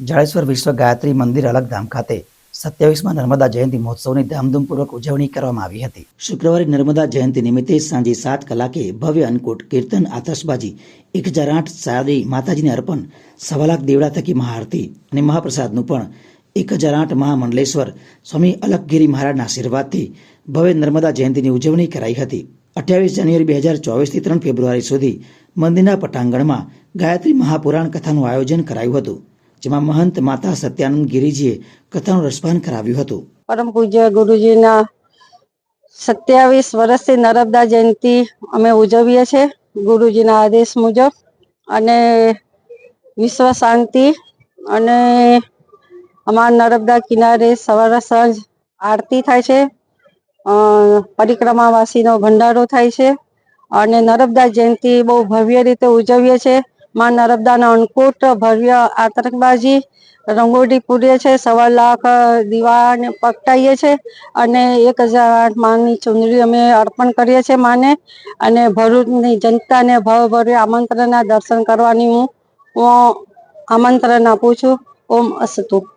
જાડેશ્વર વિશ્વ ગાયત્રી મંદિર અલગધામ ખાતે સત્યાવીસમાં નર્મદા જયંતિ મહોત્સવની ધામધૂમપૂર્વક ઉજવણી કરવામાં આવી હતી. શુક્રવારે નર્મદા જયંતિ નિમિત્તે સાંજે સાત કલાકે ભવ્ય અન્નકૂટ, કીર્તન, આતશબાજી એક હજાર આઠ સાદી માતાજીને અર્પણ સવા લાખ દેવડા થકી મહાઆરતી અને મહાપ્રસાદનું પણ એક હજાર આઠ મહામંડલેશ્વર સ્વામી અલકગીરી મહારાજના આશીર્વાદથી ભવ્ય નર્મદા જયંતિની ઉજવણી કરાઈ હતી. અઠ્યાવીસ જાન્યુઆરી બે હજાર ચોવીસથી ત્રણ ફેબ્રુઆરી સુધી મંદિરના પટાંગણમાં ગાયત્રી મહાપુરાણ કથાનું આયોજન કરાયું હતું. જેમાં મહંત માતા સત્યાનંદ ગિરિજીએ કથાનું રસપાન કરાવ્યું હતું. પરમ પૂજ્ય ગુરુજીના સત્યાવીસ વર્ષથી નર્મદા જયંતિ અમે ઉજવીએ છીએ, ગુરુજીના આદેશ મુજબ. અને વિશ્વ શાંતિ અને અમારા નર્મદા કિનારે સવારે સાંજ આરતી થાય છે. પરિક્રમાવાસીનો ભંડારો થાય છે. અને નર્મદા જયંતિ બહુ ભવ્ય રીતે ઉજવીએ છીએ. માં નર્મદાના અન્નકૂટ, ભવ્ય આતંકબાજી રંગોળી પૂરીએ છે, સવા લાખ દીવાને પકટાઈએ છે અને એક હજાર આઠ માની ચુંદડી અમે અર્પણ કરીએ છીએ માને અને ભરૂચની જનતાને ભાવભર્યા આમંત્રણના દર્શન કરવાની હું આમંત્રણ આપું છું. ઓમ અસ્તુ.